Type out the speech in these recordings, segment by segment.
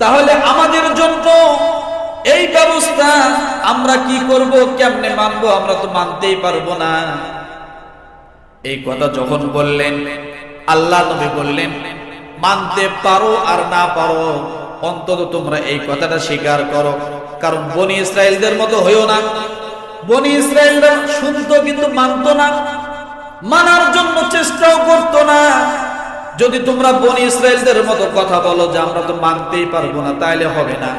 তাহলে আমাদের জন্য এই ব্যবস্থা আমরা কি করব, কেমনে মানবো আমরা তো মানতেই পারব না। এই কথা যখন বললেন, আল্লাহ নবী বললেন, মানতে পারো আর না পারো, অন্তত তোমরা এই কথাটা স্বীকার করো। কারণ বনি ইসরায়েলদের মতো হইও না। বনি ইসরায়েলরা শুনতো কিন্তু মানতো না। মানার জন্য চেষ্টাও করতো না। যদি তোমরা বনি ইসরায়েলদের মতো কথা বলো যে আমরা তো মানতেই পারব না, তাইলে হবে না।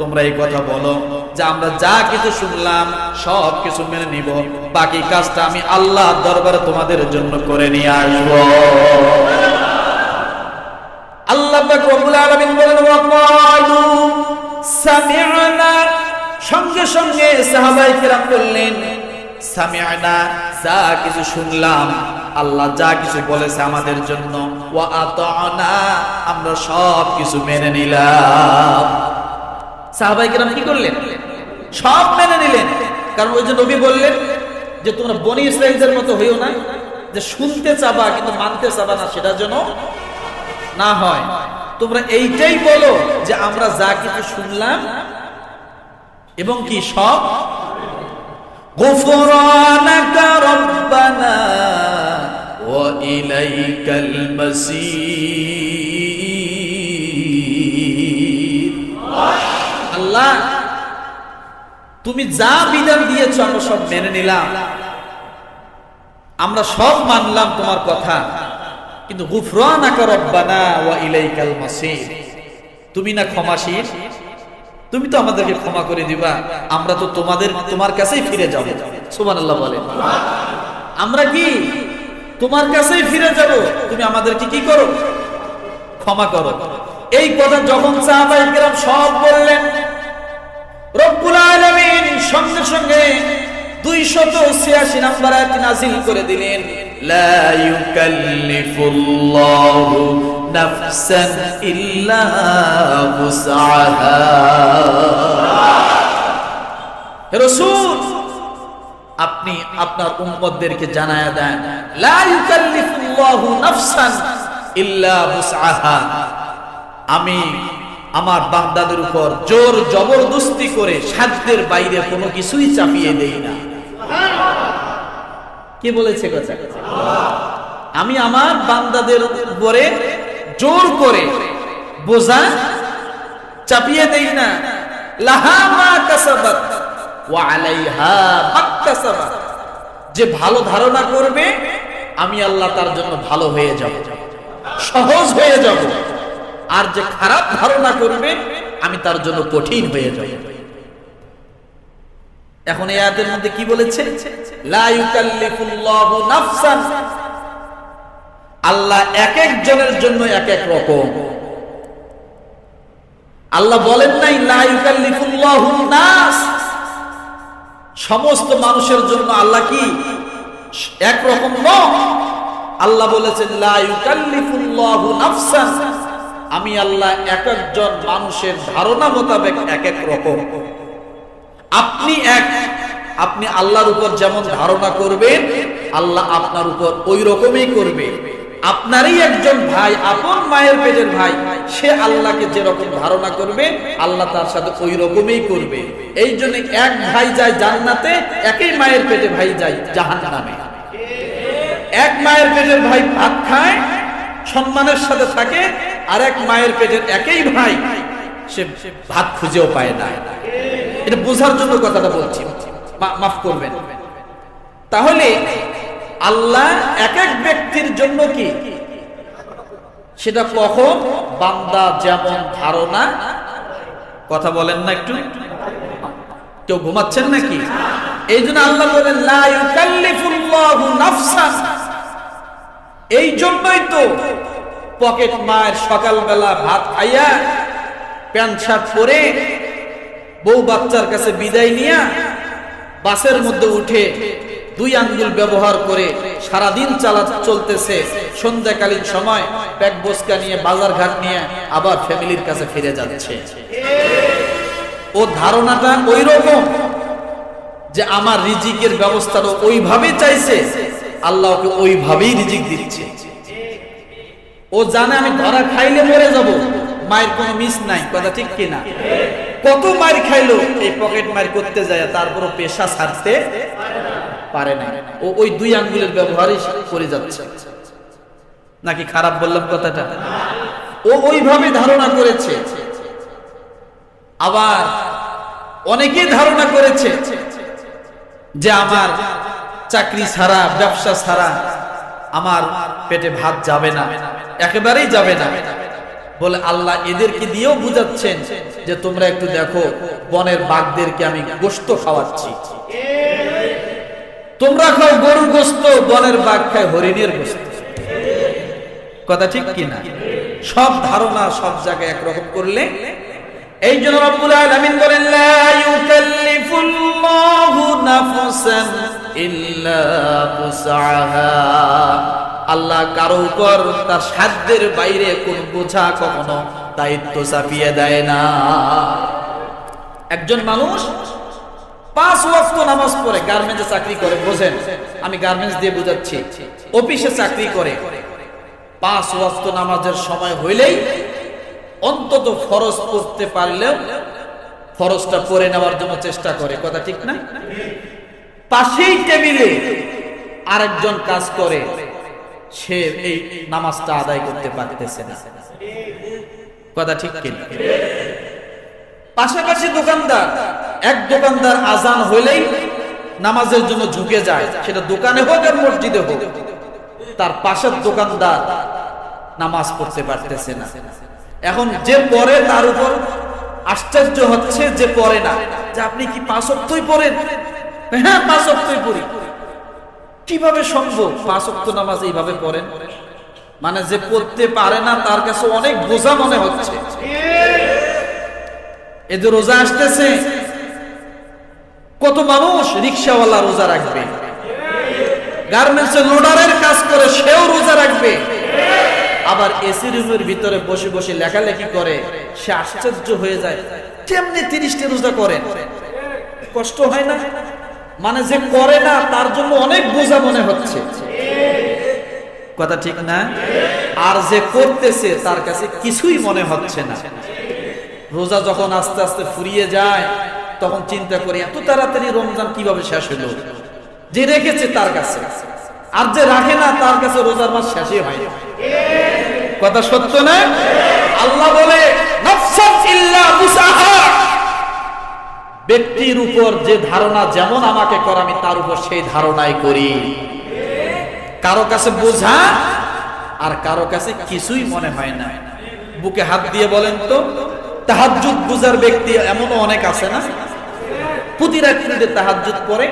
তোমরা এই কথা বলো যে আমরা যা কিছু শুনলাম, সব কিছু মেনে নিব। বাকি কাজটা আমি আল্লাহ দরবারে তোমাদের জন্য করে নিয়ে আসব। আল্লাহ রব্বুল আলামিন বলেন সঙ্গে সঙ্গে সাহাবাই কেরাম বললেন সামি'না যা কিছু শুনলাম, আল্লাহ যা কিছু বলেছে আমাদের জন্য আমরা সব কিছু মেনে নিলাম। সাহাবাই কি করলেন? সব মেনে নিলেন। কারণ ওই যে নবী বললেন যে, তোমরা বনি ইসরাহিদের মতো হইও না, যে শুনতে চাবা কিন্তু মানতে চাবা না, সেটা যেন না হয়। তোমরা এইটাই বলো যে, আমরা যা কিছু শুনলাম এবং কি সব? গোফরানাকা রব্বানা وإليك المسير আল্লাহ তুমি যা বিধান দিয়েছো আমরা সব মেনে নিলাম আমরা সব মানলাম তোমার কথা কিন্তু গুফরানাকা রব্বানা ওয়া ইলাইকাল মাসির তুমি না ক্ষমাশীল তুমি তো আমাদেরকে ক্ষমা করে দিবা আমরা তো তোমাদের তোমার কাছেই ফিরে যাব সুবহানাল্লাহ বলে আমরা কি তোমার কাছেই ফিরে যাব। তুমি আমাদেরকে কি করো? ক্ষমা করো। এই কথা যখন সাহাবায়ে সব বললেন রব্বুল আলামিন সঙ্গে সঙ্গে 286 নম্বর আয়াত নাযিল করে দিলেন লা ইউকাল্লিফুল্লাহু নাফসান ইল্লা উসআহা। হে রাসূল আপনি আপনার উম্মতদেরকে জানায়া দেন, লা ইউকাল্লিফুল্লাহু নাফসান ইল্লা উসআহা আমি আমার বান্দাদের উপর জোর জবরদস্তি করে সাধ্যের বাইরে কোনো কিছুই চাপিয়ে দেই না। কি বলেছে কথা? আমি আমার বান্দাদের উপরে জোর করে বোঝা চাপিয়ে দেই না। লাহা মা কাসাবাত। যে ভালো ধারণা করবে, আমি আল্লাহ তার জন্য ভালো হয়ে যাব, সহজ হয়ে যাব। আর যে খারাপ ধারণা করবে, আমি তার জন্য কঠিন হয়ে যাব। এখন এই আয়াতের মধ্যে কি বলেছে? আল্লাহ এক এক জনের জন্য এক এক রকম। আল্লাহ বলেন নাই, লা ইউকাল্লিফুল্লাহু নাস। সমস্ত মানুষের জন্য আল্লাহ কি? এক রকম নয় আল্লাহ বলেছেন আমি আল্লাহ এক একজন মানুষের ধারণা মোতাবেক এক এক রকম। আপনি এক, আপনি আল্লাহর উপর যেমন ধারণা করবেন, আল্লাহ আপনার উপর ওই রকমই করবে। আপনারই একজন ভাই, আপন মায়ের পেটের ভাই, সে আল্লাহকে যেরকম ধারণা করবে, আল্লাহ তার সাথে ওই রকমই করবে। এই জন্য এক ভাই যায় জান্নাতে, একই মায়ের পেটে ভাই যায় জাহান নামে এক মায়ের পেটের ভাই ভাত খায়, সম্মানের সাথে থাকে আর এক মায়ের পেটের একই ভাই, সে ভাত খুঁজেও পায় না। এটা বোঝার জন্য কথাটা বলছি। মাফ করবেন। তাহলে আল্লাহ এক এক ব্যক্তির জন্য কি? সেটা কখন বান্দা যেমন ধারণা, কথা বলেন না একটু। কেউ ঘুমাচ্ছেন নাকি? এই জন্য আল্লাহ বলেন এই জন্যই তো পকেট মায়ের সকালবেলা ভাত খাইয়া, প্যান্ট শার্ট পরে বউ বাচ্চার কাছে বিদায় নিয়া বাসের মধ্যে উঠে দুই আঙ্গুল ব্যবহার করে সারাদিন চালা চলতেছে। সন্ধ্যাকালীন সময় প্যাক বসকা নিয়ে, বাজার ঘাট নিয়ে আবার ফ্যামিলির কাছে ফিরে যাচ্ছে। ও ধারণাটা ওই রকম যে আমার রিজিকের ব্যবস্থাটা ওইভাবে চাইছে, আল্লাহ ওকে ওইভাবেই রিজিক দিচ্ছে। ও জানে আমি ধরা খাইলে মরে যাব, মায়ের কোনো মিস নাই, কথা ঠিক কিনা? কত মার খাইলো, এই পকেট মার করতে যায়, তারপরও পেশা ছাড়তে পারে না ও ওই দুই আঙ্গুলের ব্যবহারই করে যাচ্ছে। নাকি খারাপ বললাম কথাটা? ও ওইভাবে ধারণা করেছে। আবার অনেকে ধারণা করেছে যে আমার চাকরি ছাড়া, ব্যবসা ছাড়া আমার পেটে ভাত যাবে না, একেবারেই যাবে না। বলে আল্লাহ এদেরকে দিয়েও বুঝাচ্ছেন যে তোমরা একটু দেখো, বনের বাঘদেরকে আমি গোস্ত খাওয়াচ্ছি। তোমরা খাও গরুর গোস্ত, বনের বাঘ খায় হরিণের গোস্ত। কথা ঠিক কিনা সব ধারণা সব জায়গায় একরকম করলে এই জন্য রব্বুল আলামিন বলেন আল্লাহ কারও উপর তার সাধ্যের বাইরে কোন বোঝা কখনো দায়িত্ব চাপিয়ে দেয় না। একজন মানুষ পাঁচ ওয়াক্ত নামাজ পড়ে গার্মেন্টসে চাকরি করে, বোঝেন? আমি গার্মেন্টস দিয়ে বোঝাচ্ছি। অফিসে চাকরি করে। পাঁচ ওয়াক্ত নামাজের সময় হইলেই অন্তত ফরজ পড়তে পারলেও ফরজটা পড়ে নেওয়ার জন্য চেষ্টা করে। কথা ঠিক না? পাশেই টেবিলে আরেকজন কাজ করে, সে এই নামাজটা আদায় করতে পারতেছে না। কথা ঠিক কিনা? পাশাপাশি দোকানদার, এক দোকানদার আজান হইলেই নামাজের জন্য ঝুঁকে যায়। সেটা দোকানে হোক আর মসজিদে হোক। তার পাশের দোকানদার নামাজ পড়তে পারতেছে না। এখন যে পরে তার উপর আশ্চর্য হচ্ছে যে পড়ে না। যে আপনি কি পাঁচ পড়েন? হ্যাঁ পাঁচ পড়ি। কীভাবে সম্ভব পাঁচ নামাজ এইভাবে পড়েন? মানে যে পড়তে পারে না, তার কাছে অনেক বোঝা মনে হচ্ছে। এদের রোজা আসতেছে, কত মানুষ রিক্সাওয়ালা রোজা রাখবে? লোডারের কাজ করে সেও রোজা রাখবে। আবার এসি রুমের ভিতরে বসে বসে লেখালেখি করে, সে আশ্চর্য হয়ে যায়। কেমনি তিরিশটা রোজা কষ্ট হয় না? মানে যে করে না, তার জন্য অনেক বোঝা মনে হচ্ছে। কথা ঠিক না? আর যে করতেছে, তার কাছে কিছুই মনে হচ্ছে না। রোজা যখন আস্তে আস্তে ফুরিয়ে যায়, তখন চিন্তা করি, এত তাড়াতাড়ি রমজান কীভাবে শেষ হলো? যে রেখেছে তার কাছে। আর যে রাখে না, তার কাছে রোজার মাস শেষই হয়। কথা সত্য না? আল্লাহ বলে। ব্যক্তির উপর যে ধারণা যেমন আমাকে কর, আমি তার উপর সেই ধারণাই করি। কারও কাছে বোঝা আর কারও কাছে কিছুই মনে হয় না। বুকে হাত দিয়ে বলেন তো। তাহাজ্জুদ বুঝার ব্যক্তি এমনও অনেক আছে না? প্রতি রাত্রিতে তাহাজ্জুদ করে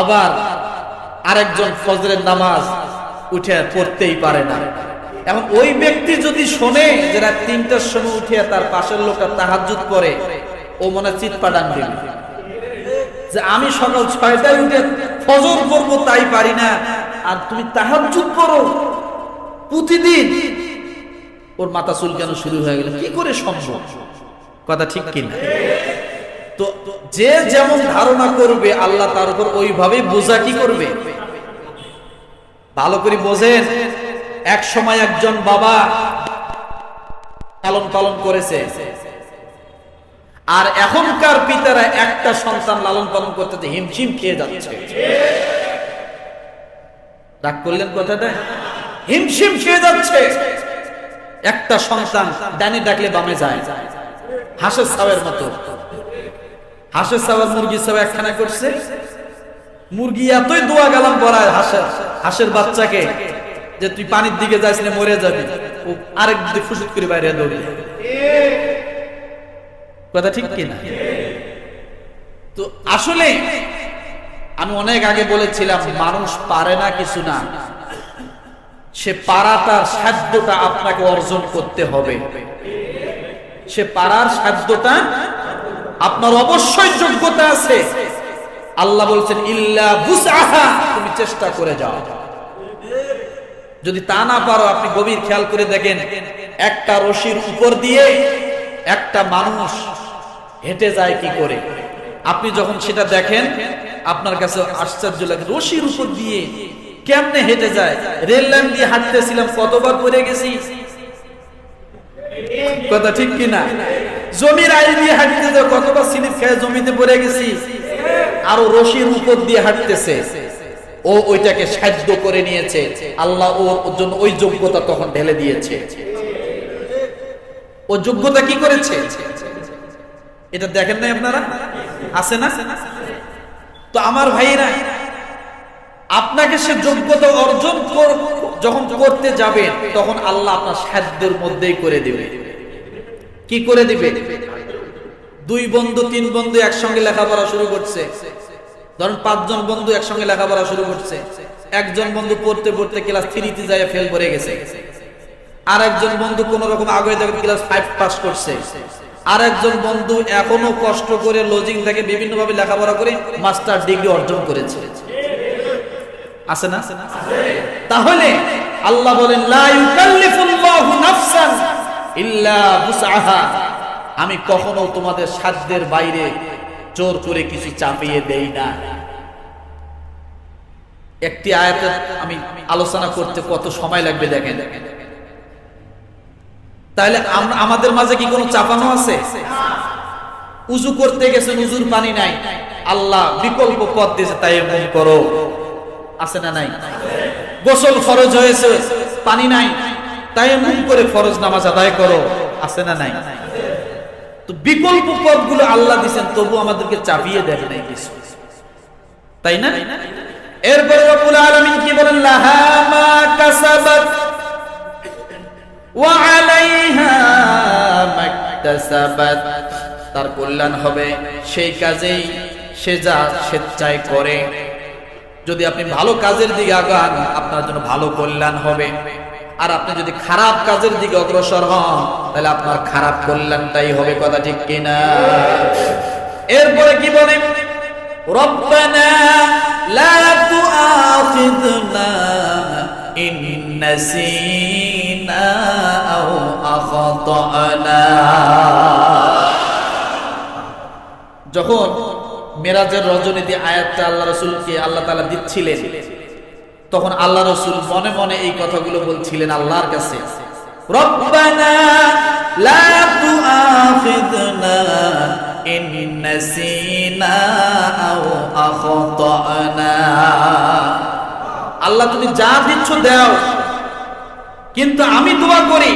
আবার আরেকজন ফজরের নামাজ উঠে পড়তেই পারে না। এখন ওই ব্যক্তি যদি শোনে যে রাত তিনটার সময় উঠে তার পাশের লোকটা তাহাজ্জুদ করে ও মনে চিৎ পাটান দিবে যে আমি সকাল ছয়টায় উঠে ফজর করব তাই পারি না। আর তুমি তাহাজ্জুদ করো প্রতিদিন ওর মাথা চুলকানো শুরু হয়ে গেল? কি করে সম্ভব? কথা ঠিক কিনা? তো যে যেমন ধারণা করবে, আল্লাহ তার উপর ওইভাবে বোঝা কি করবে? ভালো করে বোঝেন। এক সময় একজন বাবা লালন পালন করেছে। আর এখনকার পিতারা একটা সন্তান লালন পালন করতে হিমশিম খেয়ে যাচ্ছে। রাগ করলেন কথাটা? হিমশিম খেয়ে যাচ্ছে। একটা সন্তান ডানে ডাকলে বামে যায়। হাঁসের সাবের মতো। হাঁসের সাবার মুরগি সাবা একখানা করছে। মুরগি এতই দোয়া গেলাম পড়ায় হাঁসের হাঁসের বাচ্চাকে যে তুই পানির দিকে যাস না মরে যাবি। ও আরেক দিকে ফুসুত করে বাইরে দৌড়ে। কথা ঠিক কিনা তো আসলে আমি অনেক আগে বলেছিলাম, মানুষ পারে না কিছু না। সে পারাটার সাধ্যটা আপনাকে অর্জন করতে হবে। সে পারার সাধ্যটা আপনার অবশ্যই যোগ্যতা আছে। আল্লাহ বলছেন, ইল্লা তুমি চেষ্টা করে যাও। যদি তা না পারো, আপনি গভীর খেয়াল করে দেখেন, একটা রশির উপর দিয়ে একটা মানুষ হেঁটে যায় কি করে? আপনি যখন সেটা দেখেন, আপনার কাছে আশ্চর্য লাগে, রশির উপর দিয়ে কেমনে হেঁটে যায়? রেল লাইন দিয়ে হাঁটতেছিলাম, কতবার পড়ে গেছি? কথা ঠিক কিনা? জমির আইল দিয়ে হাঁটতে কতবার স্লিপ খেয়ে জমিতে পড়ে গেছি, আরও রশির উপর দিয়ে হাঁটতেছে। ও ওইটাকে সাহায্য করে নিয়েছে। আল্লাহ ওর জন্য ওই যোগ্যতা তখন ঢেলে দিয়েছে। ও যোগ্যতা কি করেছে? এটা দেখেন নাই আপনারা? আছে না? তো আমার ভাইরা আপনাকে সে যোগ্যতা অর্জন যখন করতে যাবেন তখন আল্লাহ আপনার সাধ্যের মধ্যেই করে দিবে। কি করে দিবে? দুই বন্ধু, তিন বন্ধু একসঙ্গে লেখাপড়া শুরু করছে। ধরুন পাঁচজন বন্ধু একসঙ্গে লেখাপড়া শুরু করছে। একজন বন্ধু পড়তে পড়তে ক্লাস থ্রিতে যায় ফেল করে গেছে। আর একজন বন্ধু কোন রকম আগে ক্লাস ফাইভ পাস করছে। আর একজন বন্ধু এখনও কষ্ট করে লজিং থেকে বিভিন্নভাবে লেখাপড়া করে মাস্টার ডিগ্রি অর্জন করেছে। আছে না? তাহলে আল্লাহ বলেন লা ইউকাল্লিফুল্লাহু নাফসান ইল্লা বুসআহা। আমি কখনো তোমাদের সাধ্যের বাইরে জোর করে কিছু চাপিয়ে দেই না। একটি আয়াতে আমি আলোচনা করতে কত সময় লাগবে দেখেন? তাহলে আম- আমাদের মাঝে কি কোনো চাপানো আছে? উজু করতে গেছেন উজুর পানি নাই। আল্লাহ বিকল্প পথ দিয়েছে তাই এমন করো। আছে না নাই? গোসল ফরজ হয়েছে, পানি নাই। তাই এমন করে ফরজ নামাজ আদায় করো, আছে না নাই? তো বিকল্প পথগুলো আল্লাহ দিয়েছেন, তবু আমাদেরকে চাপিয়ে দেন নাই কিছু। তাই না? এরপরে রব্বুল আলামিন কি বলেন? লাহা মা কাসাবাত ওয়া আলাইহা মাকতাসাবাত তার কল্যাণ হবে, সেই কাজেই সে যা স্বেচ্ছায় করে যদি আপনি ভালো কাজের দিকে আগান, আপনার জন্য ভালো কল্যাণ হবে। আর আপনি যদি খারাপ কাজের দিকে অগ্রসর হন, তাহলে আপনার খারাপ কল্যাণটাই হবে, কথা ঠিক কিনা? এরপরে কি বলে? রব্বানা লা যখন মেরাজের রজনীতে আয়াতটা আল্লাহ রসুলকে আল্লাহ তালা দিচ্ছিলেন। তখন আল্লাহ রসুল মনে মনে এই কথাগুলো বলছিলেন আল্লাহর কাছে। আল্লাহ তুমি যা দিচ্ছ দাও, কিন্তু আমি দোয়া করি।